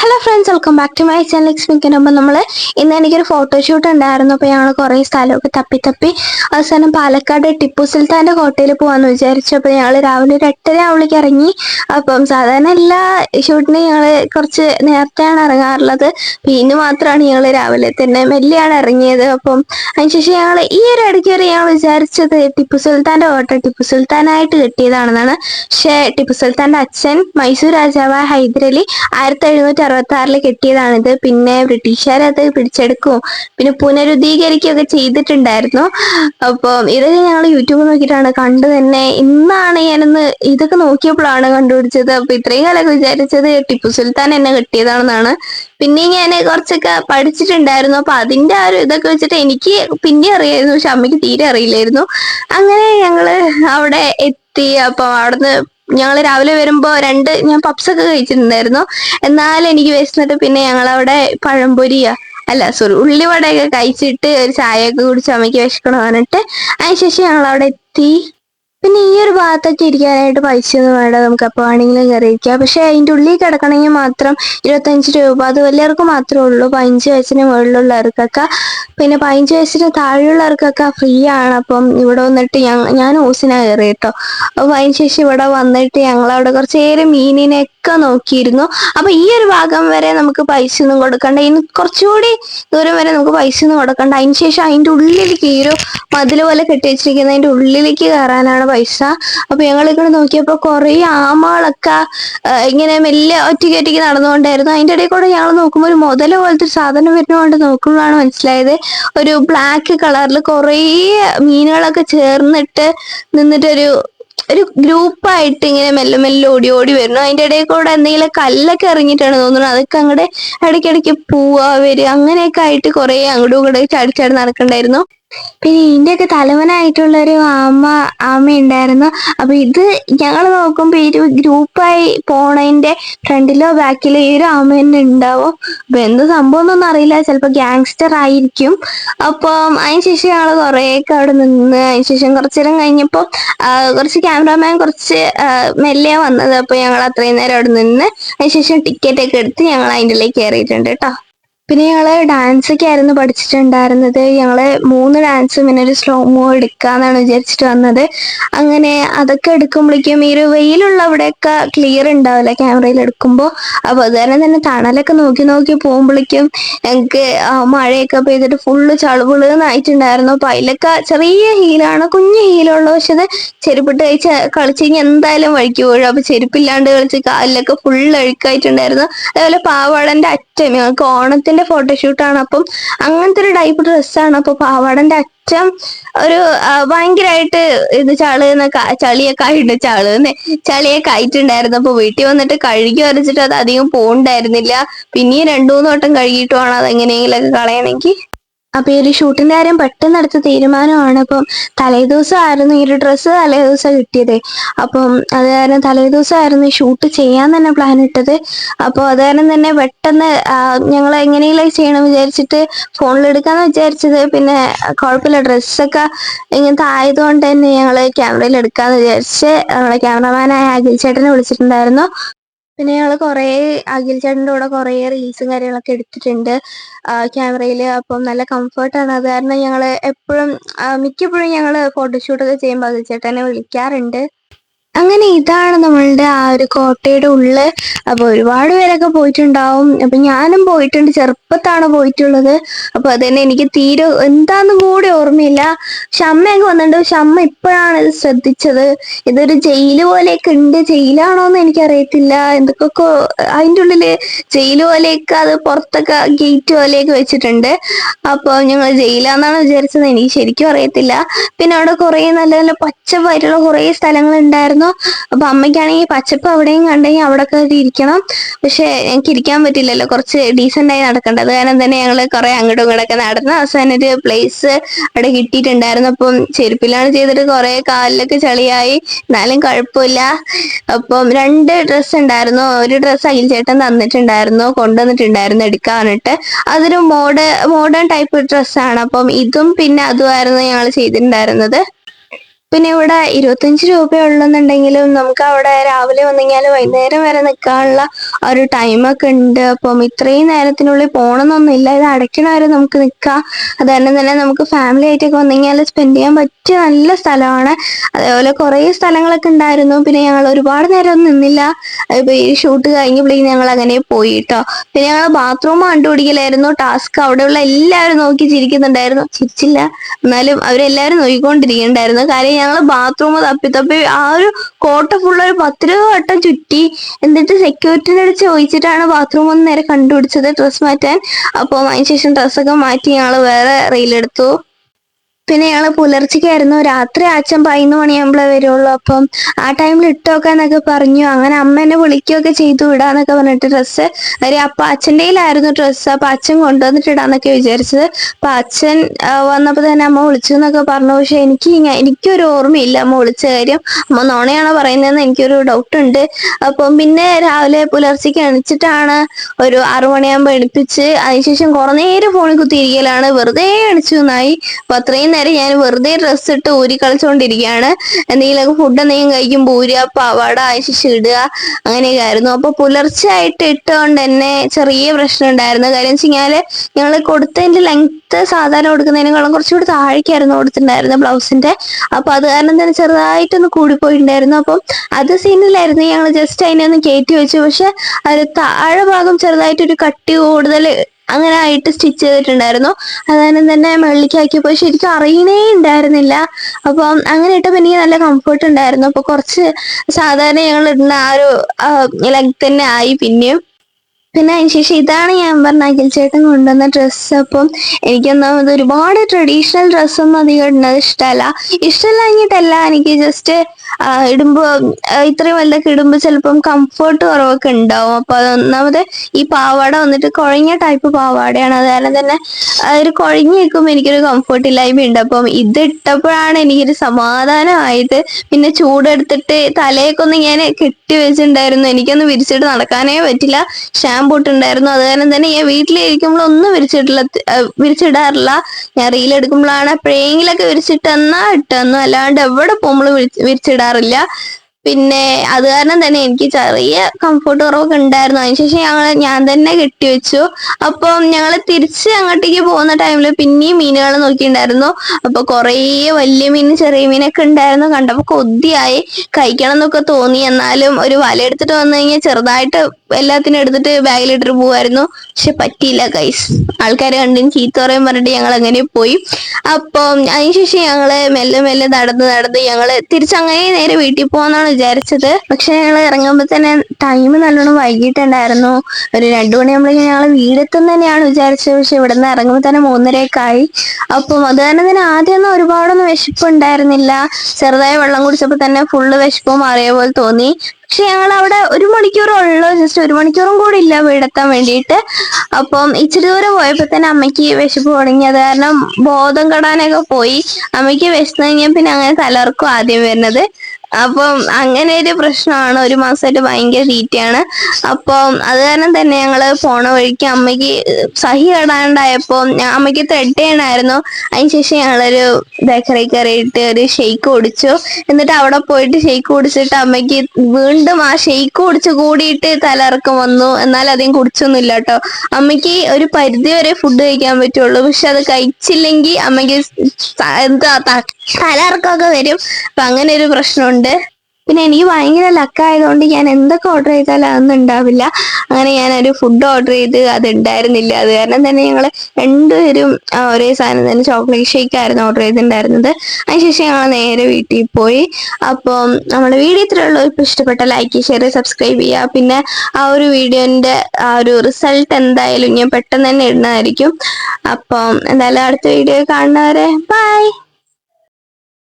Hello friends welcome back to my channel എക്സ്പ്ലിക്കാൻ അപ്പോൾ നമ്മൾ ഇന്ന് എനിക്കൊരു ഫോട്ടോഷൂട്ട് ഉണ്ടായിരുന്നു. അപ്പോൾ ഞങ്ങൾ കുറേ സ്ഥലമൊക്കെ തപ്പി തപ്പി. അവസാനം പാലക്കാട് ടിപ്പു സുൽത്താന്റെ കോട്ടയിൽ പോകാമെന്ന് വിചാരിച്ചു. അപ്പോൾ ഞങ്ങൾ രാവിലെ ഒരു എട്ടര ആവുമ്പോഴേക്ക് ഇറങ്ങി അപ്പം സാധാരണ എല്ലാ ഷൂട്ടിനും ഞങ്ങൾ കുറച്ച് നേരത്തെയാണ് ഇറങ്ങാറുള്ളത് പിന്നെ മാത്രമാണ് ഞങ്ങൾ രാവിലെ തന്നെ മെല്ലെയാണ് ഇറങ്ങിയത് അപ്പം അതിനുശേഷം ഞങ്ങൾ ഈ ഒരു ഇടയ്ക്ക് വരെ ഞങ്ങൾ വിചാരിച്ചത് ടിപ്പു സുൽത്താന്റെ കോട്ട ടിപ്പു സുൽത്താനായിട്ട് കിട്ടിയതാണെന്നാണ്. പക്ഷേ ടിപ്പു സുൽത്താന്റെ അച്ഛൻ മൈസൂർ രാജാവായ ഹൈദരലി ആയിരത്തി എഴുന്നൂറ്റി അറുപത്തി ആറിൽ കെട്ടിയതാണിത്. പിന്നെ ബ്രിട്ടീഷുകാർ അത് പിടിച്ചെടുക്കും. പിന്നെ പുനരുദ്ധീകരിക്കുകയൊക്കെ ചെയ്തിട്ടുണ്ടായിരുന്നു. അപ്പം ഇതൊക്കെ ഞങ്ങൾ യൂട്യൂബ് നോക്കിയിട്ടാണ് കണ്ടു തന്നെ. ഇന്നാണ് ഞാനൊന്ന് ഇതൊക്കെ നോക്കിയപ്പോഴാണ് കണ്ടുപിടിച്ചത്. അപ്പൊ ഇത്രയും കാലമൊക്കെ വിചാരിച്ചത് ടിപ്പു സുൽത്താൻ എന്നെ കിട്ടിയതാണെന്നാണ്. പിന്നെ ഞാൻ കുറച്ചൊക്കെ പഠിച്ചിട്ടുണ്ടായിരുന്നു. അപ്പൊ അതിന്റെ ആ ഒരു ഇതൊക്കെ വെച്ചിട്ട് എനിക്ക് പിന്നെ അറിയായിരുന്നു. പക്ഷെ അമ്മയ്ക്ക് തീരെ അറിയില്ലായിരുന്നു. അങ്ങനെ ഞങ്ങൾ അവിടെ എത്തി. അപ്പൊ അവിടുന്ന് ഞങ്ങൾ രാവിലെ വരുമ്പോൾ രണ്ട് ഞാൻ പപ്സ് ഒക്കെ കഴിച്ചിട്ടുണ്ടായിരുന്നു. എന്നാൽ എനിക്ക് വിശന്നിട്ട് പിന്നെ ഞങ്ങൾ അവിടെ പഴംപൊരിയാ അല്ല സോറി ഉള്ളിവടയൊക്കെ കഴിച്ചിട്ട് ഒരു ചായയൊക്കെ കുടിച്ച് അമ്മയ്ക്ക് വിശക്കണം പറഞ്ഞിട്ട് അതിനുശേഷം ഞങ്ങൾ അവിടെ എത്തി. പിന്നെ ഈ ഒരു ഭാഗത്തൊക്കെ ഇരിക്കാനായിട്ട് പൈസ ഒന്നും വേണ്ട. നമുക്ക് എപ്പോ വേണമെങ്കിലും കയറിയിരിക്കാം പക്ഷെ അതിന്റെ ഉള്ളിൽ കിടക്കണമെങ്കിൽ മാത്രം ഇരുപത്തഞ്ച് രൂപ. അത് വലിയവർക്ക് മാത്രമേ ഉള്ളൂ. പതിനഞ്ച് വയസ്സിന് മുകളിലുള്ളവർക്കൊക്കെ. പിന്നെ പതിനഞ്ച് വയസ്സിന് താഴെയുള്ളവർക്കൊക്കെ ഫ്രീ ആണ്. അപ്പം ഇവിടെ വന്നിട്ട് ഞാൻ ഓസിനാ കയറി കേട്ടോ അപ്പോൾ അതിന് ശേഷം ഇവിടെ വന്നിട്ട് ഞങ്ങൾ അവിടെ കുറച്ച് നേരം മീനിനെയൊക്കെ നോക്കിയിരുന്നു. അപ്പൊ ഈ ഒരു ഭാഗം വരെ നമുക്ക് പൈസ ഒന്നും കൊടുക്കണ്ട. ഇനി കുറച്ചുകൂടി ദൂരം വരെ നമുക്ക് പൈസ ഒന്നും കൊടുക്കണ്ട. അതിന് ശേഷം അതിന്റെ ഉള്ളിലേക്ക് ഈ ഒരു മതിൽ പോലെ കെട്ടി വെച്ചിരിക്കുന്നതിന്റെ ഉള്ളിലേക്ക് കയറാനാണ് പൈസ. അപ്പൊ ഞങ്ങൾ ഇങ്ങനെ നോക്കിയപ്പോ കുറെ ആമകളൊക്കെ ഇങ്ങനെ മെല്ലെ ഒറ്റയ്ക്ക് ഒറ്റയ്ക്ക് നടന്നുകൊണ്ടായിരുന്നു. അതിന്റെ ഇടയിൽ കൂടെ ഞങ്ങൾ നോക്കുമ്പോൾ ഒരു മുതല പോലത്തെ ഒരു സാധനം വരുന്നതുകൊണ്ട് നോക്കുമ്പോഴാണ് മനസ്സിലായത്. ഒരു ബ്ലാക്ക് കളറിൽ കുറേ മീനുകളൊക്കെ ചേർന്നിട്ട് നിന്നിട്ടൊരു ഒരു ഗ്രൂപ്പായിട്ട് ഇങ്ങനെ മെല്ലെ മെല്ലെ ഓടി ഓടി വരുന്നു. അതിന്റെ ഇടയിൽ കൂടെ എന്തെങ്കിലും കല്ലൊക്കെ ഇറങ്ങിയിട്ടാണ് തോന്നുന്നത് അതൊക്കെ അങ്ങോട്ട് ഇടയ്ക്കിടയ്ക്ക് പോവാ വരിക അങ്ങനെയൊക്കെ ആയിട്ട് കുറെ അങ്ങോട്ടും ഇങ്ങോട്ടും ചാടി ചാടി നടക്കണ്ടായിരുന്നു. പിന്നെ ഇതിന്റെയൊക്കെ തലവനായിട്ടുള്ള ഒരു ആമ ആമ ഉണ്ടായിരുന്നു. അപ്പൊ ഇത് ഞങ്ങൾ നോക്കുമ്പോ ഈ ഗ്രൂപ്പായി പോണതിന്റെ ഫ്രണ്ടിലോ ബാക്കിലോ ഈ ഒരു ആമ തന്നെ ഉണ്ടാവും. അപ്പൊ എന്ത് സംഭവം ഒന്നും അറിയില്ല. ചിലപ്പോ ഗ്യാങ്സ്റ്റർ ആയിരിക്കും. അപ്പം അതിനുശേഷം ഞങ്ങൾ കുറേയൊക്കെ അവിടെ നിന്ന് അതിനുശേഷം കുറച്ചു നേരം കഴിഞ്ഞപ്പോൾ കുറച്ച് ക്യാമറാമാൻ കുറച്ച് മെല്ലെ വന്നത്. അപ്പൊ ഞങ്ങൾ അത്രയും നേരം അവിടെ നിന്ന് അതിനുശേഷം ടിക്കറ്റ് ഒക്കെ എടുത്ത് ഞങ്ങൾ അതിന്റെ ഉള്ളിൽ കയറിയിട്ടുണ്ട് കേട്ടോ പിന്നെ ഞങ്ങൾ ഡാൻസ് ഒക്കെ ആയിരുന്നു പഠിച്ചിട്ടുണ്ടായിരുന്നത്. ഞങ്ങൾ മൂന്ന് ഡാൻസും പിന്നെ ഒരു സ്ലോ മോ എടുക്കാന്നാണ് വിചാരിച്ചിട്ട് വന്നത്. അങ്ങനെ അതൊക്കെ എടുക്കുമ്പോഴേക്കും ഈ ഒരു വെയിലുള്ള അവിടെയൊക്കെ ക്ലിയർ ഉണ്ടാവില്ല ക്യാമറയിൽ എടുക്കുമ്പോൾ അപ്പോൾ അതുപോലെ തന്നെ തണലൊക്കെ നോക്കി നോക്കി പോകുമ്പോഴേക്കും ഞങ്ങൾക്ക് മഴയൊക്കെ പെയ്തിട്ട് ഫുള്ള് ചളുപിളുന്നായിട്ടുണ്ടായിരുന്നു അപ്പൊ അതിലൊക്കെ ചെറിയ ഹീലാണ് കുഞ്ഞു ഹീലുള്ള പക്ഷെ അത് ചെരുപ്പിട്ട് കഴിച്ച് കളിച്ച് കഴിഞ്ഞാൽ എന്തായാലും വഴിക്ക് പോഴും അപ്പോൾ ചെരുപ്പില്ലാണ്ട് കളിച്ച് കാലിലൊക്കെ ഫുള്ള് അഴുക്കായിട്ടുണ്ടായിരുന്നു. അതേപോലെ പാവാടന്റെ അറ്റം ഞങ്ങൾക്ക് ഓണത്തിന്റെ പാവാടന്റെ ആണ്. അപ്പം അങ്ങനത്തെ ഒരു ടൈപ്പ് ഡ്രസ്സാണ് അപ്പൊ പാവാടന്റെ അച്ഛൻ ഒരു ഭയങ്കരമായിട്ട് ഇത് ചൾ ചളിയൊക്കെ ആയിട്ട് ചൾ ചളിയൊക്കെ ആയിട്ടുണ്ടായിരുന്നു. അപ്പൊ വീട്ടിൽ വന്നിട്ട് കഴുകി വരച്ചിട്ട് അത് അധികം പോണ്ടായിരുന്നില്ല പിന്നെയും രണ്ടു മൂന്ന് വട്ടം കഴുകിയിട്ടുമാണ് അത് എങ്ങനെയെങ്കിലൊക്കെ കളയണമെങ്കിൽ. അപ്പൊ ഈ ഒരു ഷൂട്ടിന്റെ കാര്യം പെട്ടെന്ന് എടുത്ത തീരുമാനമാണ്. അപ്പം ആയിരുന്നു ഈ ഒരു ഡ്രസ്സ് തലേദിവസം കിട്ടിയത്. അപ്പം അത് കാരണം തലേദിവസമായിരുന്നു ഷൂട്ട് ചെയ്യാൻ തന്നെ പ്ലാൻ ഇട്ടത്. അപ്പോൾ അത് കാരണം തന്നെ പെട്ടെന്ന് ഞങ്ങൾ എങ്ങനെയെങ്കിലും ചെയ്യണം വിചാരിച്ചിട്ട് ഫോണിൽ എടുക്കാന്ന് വിചാരിച്ചത്. പിന്നെ കുഴപ്പമില്ല ഡ്രസ്സൊക്കെ ഇങ്ങനത്തെ ആയതുകൊണ്ട് തന്നെ ഞങ്ങൾ ക്യാമറയിൽ എടുക്കാന്ന് വിചാരിച്ച് നമ്മളെ ക്യാമറമാനായ അഖിൽ ചേട്ടനെ വിളിച്ചിട്ടുണ്ടായിരുന്നു. പിന്നെ ഞങ്ങൾ കുറേ അഖിൽ ചേട്ടന്റെ കൂടെ കുറേ റീൽസും കാര്യങ്ങളൊക്കെ എടുത്തിട്ടുണ്ട്. ക്യാമറയിൽ അപ്പം നല്ല കംഫർട്ടാണ് അത് കാരണം ഞങ്ങൾ എപ്പോഴും മിക്കപ്പോഴും ഞങ്ങൾ ഫോട്ടോഷൂട്ടൊക്കെ ചെയ്യുമ്പോൾ അഖിൽ ചേട്ടനെ വിളിക്കാറുണ്ട്. അങ്ങനെ ഇതാണ് നമ്മളുടെ ആ ഒരു കോട്ടയുടെ ഉള്ളിൽ അപ്പൊ ഒരുപാട് പേരൊക്കെ പോയിട്ടുണ്ടാവും. അപ്പൊ ഞാനും പോയിട്ടുണ്ട്. ചെറുപ്പത്താണ് പോയിട്ടുള്ളത്. അപ്പൊ അത് തന്നെ എനിക്ക് തീരെ എന്താന്ന് കൂടി ഓർമ്മയില്ല. പക്ഷെ അമ്മയൊക്കെ വന്നിട്ടുണ്ട്. പക്ഷെ അമ്മ ഇപ്പോഴാണ് ഇത് ശ്രദ്ധിച്ചത്. ഇതൊരു ജയിൽ പോലെയൊക്കെ ഉണ്ട്. ജയിലാണോ എന്ന് എനിക്കറിയത്തില്ല. എന്തൊക്കെ അതിന്റെ ഉള്ളിൽ ജയിൽ പോലെയൊക്കെ അത് പുറത്തൊക്കെ ഗേറ്റ് പോലെയൊക്കെ വെച്ചിട്ടുണ്ട്. അപ്പൊ ഞങ്ങൾ ജയിലാന്നാണ് വിചാരിച്ചത്. എനിക്ക് ശരിക്കും അറിയത്തില്ല. പിന്നെ അവിടെ കുറെ നല്ല നല്ല പച്ചപ്പായിട്ടുള്ള കുറെ സ്ഥലങ്ങൾ ഉണ്ടായിരുന്നു അപ്പൊ അമ്മയ്ക്കാണെങ്കിൽ പച്ചപ്പ് അവിടെയും കണ്ടെങ്കിൽ അവിടെ കയറി ഇരിക്കണം. പക്ഷെ എനിക്ക് ഇരിക്കാൻ പറ്റില്ലല്ലോ. കുറച്ച് ഡീസെന്റ് ആയി നടക്കേണ്ടത് കാരണം തന്നെ ഞങ്ങൾ കുറെ അങ്ങോട്ടും ഇങ്ങോട്ടൊക്കെ നടന്ന് അവസാനം ഒരു പ്ലേസ് അവിടെ കിട്ടിയിട്ടുണ്ടായിരുന്നു. അപ്പം ചെരുപ്പിലാണ് ചെയ്തിട്ട് കുറെ കാലിലൊക്കെ ചളിയായി. എന്നാലും കുഴപ്പമില്ല. അപ്പം രണ്ട് ഡ്രസ്സ് ഉണ്ടായിരുന്നു. ഒരു ഡ്രസ്സ് അഖിൽ ചേട്ടൻ തന്നിട്ടുണ്ടായിരുന്നു. കൊണ്ടുവന്നിട്ടുണ്ടായിരുന്നു എടുക്കാനിട്ട്. അതൊരു മോഡേൺ മോഡേൺ ടൈപ്പ് ഡ്രസ്സാണ് അപ്പം ഇതും പിന്നെ അതുമായിരുന്നു ഞങ്ങൾ ചെയ്തിട്ടുണ്ടായിരുന്നത്. പിന്നെ ഇവിടെ ഇരുപത്തഞ്ച് രൂപയുള്ളെന്നുണ്ടെങ്കിലും നമുക്ക് അവിടെ രാവിലെ വന്നെങ്കിൽ വൈകുന്നേരം വരെ നിൽക്കാനുള്ള ഒരു ടൈമൊക്കെ ഉണ്ട്. അപ്പം ഇത്രയും നേരത്തിനുള്ളിൽ പോകണമെന്നൊന്നുമില്ല ഇത് അടയ്ക്കണ വരെ നമുക്ക് നിൽക്കാം അത് തന്നെ തന്നെ നമുക്ക് ഫാമിലി ആയിട്ടൊക്കെ വന്നെങ്കിൽ സ്പെൻഡ് ചെയ്യാൻ പറ്റിയ നല്ല സ്ഥലമാണ്. അതേപോലെ കുറേ സ്ഥലങ്ങളൊക്കെ ഉണ്ടായിരുന്നു. പിന്നെ ഞങ്ങൾ ഒരുപാട് നേരം ഒന്നും നിന്നില്ല. ഇപ്പൊ ഈ ഷൂട്ട് കഴിഞ്ഞപ്പോഴേക്കും ഞങ്ങൾ അങ്ങനെ പോയി കേട്ടോ പിന്നെ ഞങ്ങൾ ബാത്റൂം കണ്ടുപിടിക്കലായിരുന്നു ടാസ്ക് അവിടെയുള്ള എല്ലാവരും നോക്കി ചിരിക്കുന്നുണ്ടായിരുന്നു. ചിരിച്ചില്ല. എന്നാലും അവരെല്ലാവരും നോക്കിക്കൊണ്ടിരിക്കുന്നുണ്ടായിരുന്നു. കാര്യം ഞങ്ങൾ ബാത്റൂം തപ്പി തപ്പി ആ ഒരു കോട്ട ഫുള്ള് ഒരു പത്തിരുപത് വട്ടം ചുറ്റി എന്നിട്ട് സെക്യൂരിറ്റിന്റെ അടുത്ത് ചോദിച്ചിട്ടാണ് ബാത്റൂം ഒന്ന് നേരെ കണ്ടുപിടിച്ചത് ഡ്രസ്സ് മാറ്റാൻ. അപ്പോൾ അതിനുശേഷം ഡ്രസ്സൊക്കെ മാറ്റി ഞങ്ങൾ വേറെ റീലെടുത്തു പിന്നെ ഞങ്ങൾ പുലർച്ചയ്ക്കായിരുന്നു. രാത്രി അച്ഛൻ പതിനൊന്ന് മണിയാകുമ്പോഴേ വരുള്ളൂ. അപ്പം ആ ടൈമിൽ ഇട്ടോക്കാന്നൊക്കെ പറഞ്ഞു. അങ്ങനെ അമ്മ എന്നെ വിളിക്കുകയൊക്കെ ചെയ്തു. ഇടാന്നൊക്കെ പറഞ്ഞിട്ട് ഡ്രസ്സ് അപ്പൊ അച്ഛന്റെ കയ്യിലായിരുന്നു ഡ്രസ്സ് അപ്പൊ അച്ഛൻ കൊണ്ടുവന്നിട്ട് ഇടാന്നൊക്കെ വിചാരിച്ചത്. അപ്പൊ അച്ഛൻ വന്നപ്പോൾ തന്നെ അമ്മ വിളിച്ചു എന്നൊക്കെ പറഞ്ഞു. പക്ഷെ എനിക്ക് എനിക്കൊരു ഓർമ്മയില്ല അമ്മ വിളിച്ച കാര്യം. അമ്മ നോണയാണോ പറയുന്നതെന്ന് എനിക്കൊരു ഡൗട്ട് ഉണ്ട്. അപ്പം പിന്നെ രാവിലെ പുലർച്ചയ്ക്ക് എണിച്ചിട്ടാണ് ഒരു ആറു മണിയാകുമ്പോൾ എണിപ്പിച്ച് അതിനുശേഷം കുറെ നേരം ഫോണിൽ കുത്തിയിരിക്കലാണ്. വെറുതെ എണിച്ചു എന്നായി. അപ്പൊ അത്രയും നേരം ഞാൻ വെറുതെ ഡ്രസ്സ് ഇട്ട് ഊരി കളിച്ചുകൊണ്ടിരിക്കുകയാണ് എന്തെങ്കിലുമൊക്കെ ഫുഡ് എന്തെങ്കിലും കഴിക്കുമ്പോൾ ഊരുക പാവാട അയച്ചു ഇടുക അങ്ങനെയൊക്കെ ആയിരുന്നു. അപ്പൊ പുലർച്ചെ ആയിട്ട് ഇട്ടുകൊണ്ട് തന്നെ ചെറിയ പ്രശ്നം ഉണ്ടായിരുന്നു. കാര്യം വെച്ച് കഴിഞ്ഞാൽ ഞങ്ങൾ കൊടുത്തതിന്റെ ലെങ്ത് സാധാരണ കൊടുക്കുന്നതിനേക്കാളും കുറച്ചുകൂടി താഴേക്കായിരുന്നു കൊടുത്തിട്ടുണ്ടായിരുന്നു ബ്ലൗസിന്റെ അപ്പൊ അത് കാരണം തന്നെ ചെറുതായിട്ടൊന്ന് കൂടിപ്പോയിട്ടുണ്ടായിരുന്നു. അപ്പം അത് സീനിലായിരുന്നു ഞങ്ങൾ ജസ്റ്റ് അതിനെ ഒന്ന് കയറ്റി വെച്ചു. പക്ഷെ അത് താഴെ ഭാഗം ചെറുതായിട്ടൊരു കട്ടി കൂടുതൽ അങ്ങനെ ആയിട്ട് സ്റ്റിച്ച് ചെയ്തിട്ടുണ്ടായിരുന്നു. അതായത് തന്നെ മെള്ളിക്കാക്കിയപ്പോൾ ശരിക്കും അറിയണേ ഉണ്ടായിരുന്നില്ല. അപ്പം അങ്ങനെ ഇട്ടപ്പോൾ എനിക്ക് നല്ല കംഫർട്ട് ഉണ്ടായിരുന്നു. അപ്പൊ കുറച്ച് സാധാരണ ഞങ്ങൾ ഇടുന്ന ആ ഒരു ലെങ്ത് തന്നെ ആയി പിന്നെയും. പിന്നെ അതിനുശേഷം ഇതാണ് ഞാൻ പറഞ്ഞ അഖിൽ ചേട്ടൻ കൊണ്ടുവന്ന ഡ്രസ്സ് അപ്പം എനിക്കൊന്നാമത് ഒരുപാട് ട്രഡീഷണൽ ഡ്രസ്സൊന്നും അധികം ഇടുന്നത് ഇഷ്ടമല്ല. ഇഷ്ടമല്ലാഞ്ഞിട്ടല്ല എനിക്ക് ജസ്റ്റ് ഇടുമ്പോ ഇത്രയും വലുതൊക്കെ ഇടുമ്പോൾ ചിലപ്പം കംഫർട്ട് കുറവൊക്കെ ഉണ്ടാവും. അപ്പൊ അതൊന്നാമത് ഈ പാവാട വന്നിട്ട് കുഴഞ്ഞ ടൈപ്പ് പാവാടയാണ്. അത് കാരണം തന്നെ ഒരു കുഴഞ്ഞ് നിൽക്കുമ്പോൾ എനിക്കൊരു കംഫർട്ട് ഇല്ലായ്മ ഉണ്ട് അപ്പം ഇത് ഇട്ടപ്പോഴാണ് എനിക്കൊരു സമാധാനമായത് പിന്നെ ചൂടെടുത്തിട്ട് തലയൊക്കെ ഒന്ന് ഞാൻ കെട്ടി വെച്ചിട്ടുണ്ടായിരുന്നു. എനിക്കൊന്ന് വിരിച്ചിട്ട് നടക്കാനേ പറ്റില്ല. ഷാമ്പൂ ഇട്ടുണ്ടായിരുന്നു അത് കാരണം തന്നെ ഞാൻ വീട്ടിലിരിക്കുമ്പോൾ ഒന്നും വിരിച്ചിട്ടില്ല വിരിച്ചിടാറില്ല. ഞാൻ റീൽ എടുക്കുമ്പോഴാണ് എപ്പോഴെങ്കിലൊക്കെ വിരിച്ചിട്ടെന്നാ ഇട്ടെന്നു അല്ലാണ്ട് എവിടെ പോകുമ്പോഴും വിരിച്ചിടാറില്ല. പിന്നെ അത് കാരണം തന്നെ എനിക്ക് ചെറിയ കംഫർട്ട് കുറവൊക്കെ ഉണ്ടായിരുന്നു. അതിനുശേഷം ഞങ്ങൾ ഞാൻ തന്നെ കെട്ടിവെച്ചു അപ്പം ഞങ്ങൾ തിരിച്ച് അങ്ങോട്ടേക്ക് പോകുന്ന ടൈമിൽ പിന്നെയും മീനുകൾ നോക്കിയിട്ടുണ്ടായിരുന്നു. അപ്പൊ കുറേ വലിയ മീൻ ചെറിയ മീനൊക്കെ ഉണ്ടായിരുന്നു. കണ്ടപ്പോൾ കൊതിയായി. കഴിക്കണം എന്നൊക്കെ തോന്നി. എന്നാലും ഒരു വല എടുത്തിട്ട് വന്നു കഴിഞ്ഞാൽ ചെറുതായിട്ട് എല്ലാത്തിനും എടുത്തിട്ട് ബാഗിലിട്ടിട്ട് പോവായിരുന്നു. പക്ഷെ പറ്റിയില്ല കൈസ് ആൾക്കാരെ കണ്ടിന് ചീത്ത പറയും പറഞ്ഞിട്ട് ഞങ്ങൾ അങ്ങനെ പോയി. അപ്പം അതിനുശേഷം ഞങ്ങൾ മെല്ലെ മെല്ലെ നടന്ന് നടന്ന് ഞങ്ങൾ തിരിച്ചങ്ങനെ നേരെ വീട്ടിൽ പോകാന്നാണ് വിചാരിച്ചത്. പക്ഷെ ഞങ്ങൾ ഇറങ്ങുമ്പോൾ തന്നെ ടൈം നല്ലോണം വൈകിട്ടുണ്ടായിരുന്നു. ഒരു രണ്ടു മണിയാകുമ്പോഴേക്കും ഞങ്ങൾ വീടെത്തും തന്നെയാണ് വിചാരിച്ചത്. പക്ഷെ ഇവിടെ നിന്ന് ഇറങ്ങുമ്പോൾ തന്നെ മൂന്നരയൊക്കെ ആയി അപ്പം അത് തന്നെ തന്നെ ആദ്യമൊന്നും ഒരുപാടൊന്നും വിശപ്പുണ്ടായിരുന്നില്ല ചെറുതായി വെള്ളം കുടിച്ചപ്പോൾ തന്നെ ഫുള്ള് വിശപ്പ് മാറിയ പോലെ തോന്നി. പക്ഷെ ഞങ്ങൾ അവിടെ ഒരു മണിക്കൂറുള്ളൂ ജസ്റ്റ് ഒരു മണിക്കൂറും കൂടി ഇല്ല വീടെത്താൻ വേണ്ടിയിട്ട്. അപ്പം ഇച്ചിരി ദൂരം പോയപ്പോൾ തന്നെ അമ്മയ്ക്ക് വിശപ്പ് തുടങ്ങി. അത് കാരണം ബോധം കെടാനൊക്കെ പോയി. അമ്മയ്ക്ക് വിശന്നു കഴിഞ്ഞാൽ പിന്നെ അങ്ങനെ തലർക്കും ആദ്യം വരുന്നത്. അപ്പം അങ്ങനെ ഒരു പ്രശ്നമാണ്. ഒരു മാസമായിട്ട് ഭയങ്കര തീറ്റയാണ്. അപ്പം അത് കാരണം തന്നെ ഞങ്ങൾ പോണ വഴിക്ക് അമ്മയ്ക്ക് സഹി കടാണ്ടായപ്പോ അമ്മയ്ക്ക് ത്രെഡ് ചെയ്യണമായിരുന്നു അതിനുശേഷം ഞങ്ങളൊരു ബേക്കറി കയറിയിട്ട് ഒരു ഷെയ്ക്ക് കുടിച്ചു. എന്നിട്ട് അവിടെ പോയിട്ട് ഷെയ്ക്ക് കുടിച്ചിട്ട് അമ്മയ്ക്ക് വീണ്ടും ആ ഷെയ്ക്ക് കുടിച്ച് കൂടിയിട്ട് തലയിറക്കം വന്നു. എന്നാൽ അധികം കുടിച്ചൊന്നുമില്ല കേട്ടോ. അമ്മയ്ക്ക് ഒരു പരിധി വരെ ഫുഡ് കഴിക്കാൻ പറ്റുള്ളൂ. പക്ഷെ അത് കഴിച്ചില്ലെങ്കിൽ അമ്മയ്ക്ക് എന്താ തലയിറക്കമൊക്കെ വരും. അപ്പൊ അങ്ങനെ ഒരു പ്രശ്നമുണ്ട്. ഉണ്ട്. പിന്നെ എനിക്ക് ഭയങ്കര ലക്കായതുകൊണ്ട് ഞാൻ എന്തൊക്കെ ഓർഡർ ചെയ്താലും അതൊന്നും ഉണ്ടാവില്ല. അങ്ങനെ ഞാൻ ഒരു ഫുഡ് ഓർഡർ ചെയ്ത് അത് ഉണ്ടായിരുന്നില്ല. അത് കാരണം തന്നെ ഞങ്ങൾ രണ്ടുപേരും ഒരേ സാധനം തന്നെ ചോക്ലേറ്റ് ഷേക്ക് ആയിരുന്നു ഓർഡർ ചെയ്തിട്ടുണ്ടായിരുന്നത്. അതിനുശേഷം ഞങ്ങൾ നേരെ വീട്ടിൽ പോയി. അപ്പം നമ്മുടെ വീഡിയോ ഇത്രയുള്ളൂ. ഇപ്പം ഇഷ്ടപ്പെട്ട ലൈക്ക് ഷെയർ സബ്സ്ക്രൈബ് ചെയ്യുക. പിന്നെ ആ ഒരു വീഡിയോന്റെ ആ ഒരു റിസൾട്ട് എന്തായാലും ഞാൻ പെട്ടെന്ന് തന്നെ ഇടുന്നതായിരിക്കും. അപ്പം എന്തായാലും അടുത്ത വീഡിയോ കാണുന്നവരെ ബൈ